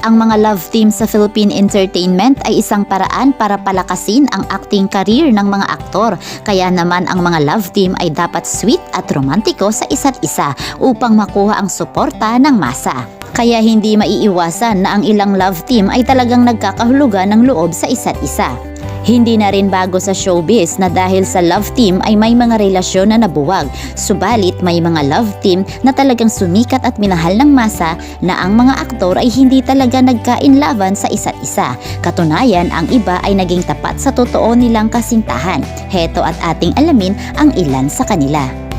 Ang mga love team sa Philippine Entertainment ay isang paraan para palakasin ang acting career ng mga aktor. Kaya naman ang mga love team ay dapat sweet at romantiko sa isa't isa upang makuha ang suporta ng masa. Kaya hindi maiiwasan na ang ilang love team ay talagang nagkakahulugan ng loob sa isa't isa. Hindi na rin bago sa showbiz na dahil sa love team ay may mga relasyon na nabuwag. Subalit may mga love team na talagang sumikat at minahal ng masa na ang mga aktor ay hindi talaga nagkainlaban sa isa't isa. Katunayan, ang iba ay naging tapat sa totoo nilang kasintahan. Heto at ating alamin ang ilan sa kanila.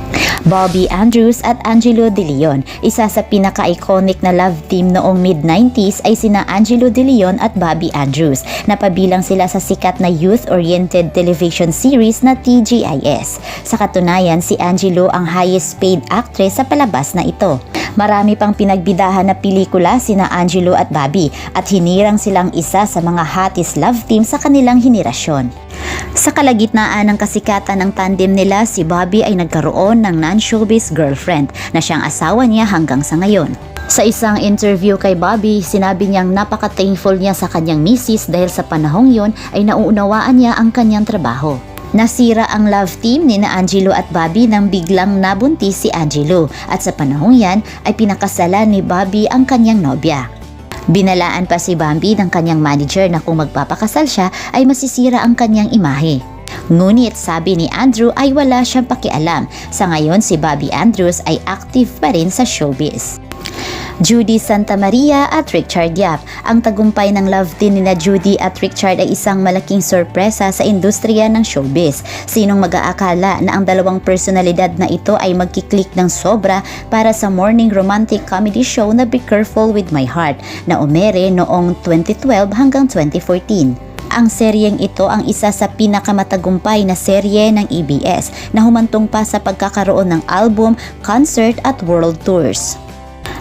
Bobby Andrews at Angelo De Leon. Isa sa pinaka-iconic na love team noong mid-90s ay sina Angelo De Leon at Bobby Andrews. Napabilang sila sa sikat na youth-oriented television series na TGIS. Sa katunayan, si Angelo ang highest paid actress sa palabas na ito. Marami pang pinagbidahan na pelikula sina Angelo at Bobby at hinirang silang isa sa mga hottest love team sa kanilang henerasyon. Sa kalagitnaan ng kasikatan ng tandem nila, si Bobby ay nagkaroon ng non-showbiz girlfriend na siyang asawa niya hanggang sa ngayon. Sa isang interview kay Bobby, sinabi niyang napaka-thankful niya sa kanyang misis dahil sa panahong yon ay nauunawaan niya ang kanyang trabaho. Nasira ang love team ni na Angelo at Bobby nang biglang nabuntis si Angelo at sa panahong yan ay pinakasalan ni Bobby ang kanyang nobya. Binalaan pa si Bambi ng kanyang manager na kung magpapakasal siya ay masisira ang kanyang imahe. Ngunit sabi ni Andrew ay wala siyang pakialam. Sa ngayon si Bobby Andrews ay active pa rin sa showbiz. Judy Santa Maria at Richard Yap. Ang tagumpay ng love team nina Judy at Richard ay isang malaking sorpresa sa industriya ng showbiz. Sinong mag-aakala na ang dalawang personalidad na ito ay magkiklik ng sobra para sa morning romantic comedy show na Be Careful With My Heart na umere noong 2012 hanggang 2014. Ang seryeng ito ang isa sa pinakamatagumpay na serye ng EBS na humantong pa sa pagkakaroon ng album, concert at world tours.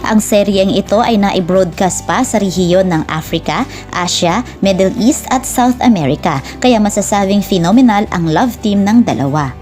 Ang seryeng ito ay na-broadcast pa sa rehiyon ng Africa, Asia, Middle East at South America, kaya masasabing phenomenal ang love team ng dalawa.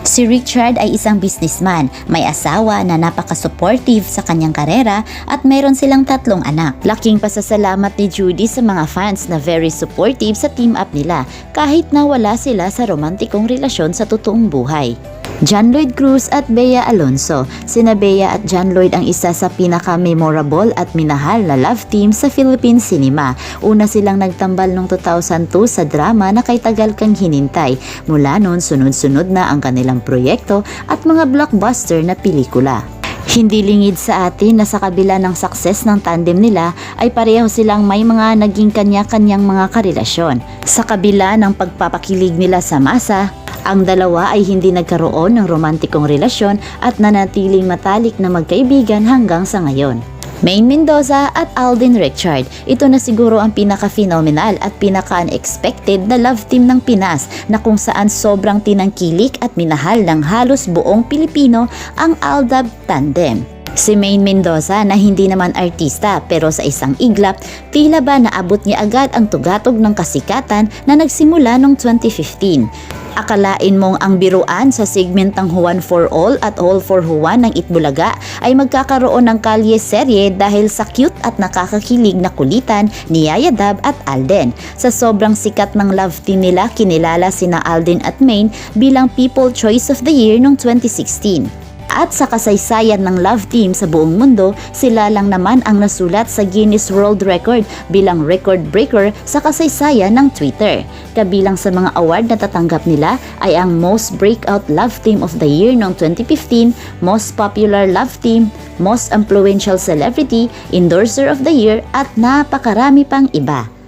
Si Richard ay isang businessman, may asawa na napaka-supportive sa kanyang karera at mayroon silang tatlong anak. Laking pasasalamat ni Judy sa mga fans na very supportive sa team up nila kahit na wala sila sa romantikong relasyon sa totoong buhay. John Lloyd Cruz at Bea Alonso. Sina Bea at John Lloyd ang isa sa pinaka-memorable at minahal na love team sa Philippine cinema. Una silang nagtambal noong 2002 sa drama na kay tagal kang hinintay. Mula noon sunod-sunod na ang kanilang proyekto at mga blockbuster na pelikula. Hindi lingid sa atin na sa kabila ng success ng tandem nila ay pareho silang may mga naging kanya-kanyang mga karelasyon. Sa kabila ng pagpapakilig nila sa masa, ang dalawa ay hindi nagkaroon ng romantikong relasyon at nanatiling matalik na magkaibigan hanggang sa ngayon. Maine Mendoza at Alden Richard. Ito na siguro ang pinaka-phenomenal at pinaka-unexpected na love team ng Pinas na kung saan sobrang tinangkilik at minahal ng halos buong Pilipino ang Aldab Tandem. Si Maine Mendoza na hindi naman artista pero sa isang iglap, tila ba naabot niya agad ang tugatog ng kasikatan na nagsimula noong 2015. Akalain mong ang biruan sa segmentang Juan for All at All for Juan ng Itbulaga ay magkakaroon ng kalye serye dahil sa cute at nakakakilig na kulitan ni Yaya Dab at Alden. Sa sobrang sikat ng love team nila, kinilala sina Alden at Maine bilang People Choice of the Year noong 2016 at sa kasaysayan ng love team sa buong mundo, sila lang naman ang nasulat sa Guinness World Record bilang record breaker sa kasaysayan ng Twitter. Kabilang sa mga award na tatanggap nila ay ang Most Breakout Love Team of the Year noong 2015, Most Popular Love Team, Most Influential Celebrity, Endorser of the Year at napakarami pang iba.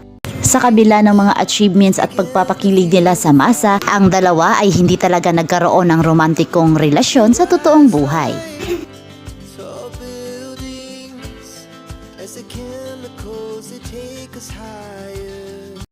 Sa kabila ng mga achievements at pagpapakilig nila sa masa, ang dalawa ay hindi talaga nagkaroon ng romantikong relasyon sa totoong buhay. As the chemicals, they take us high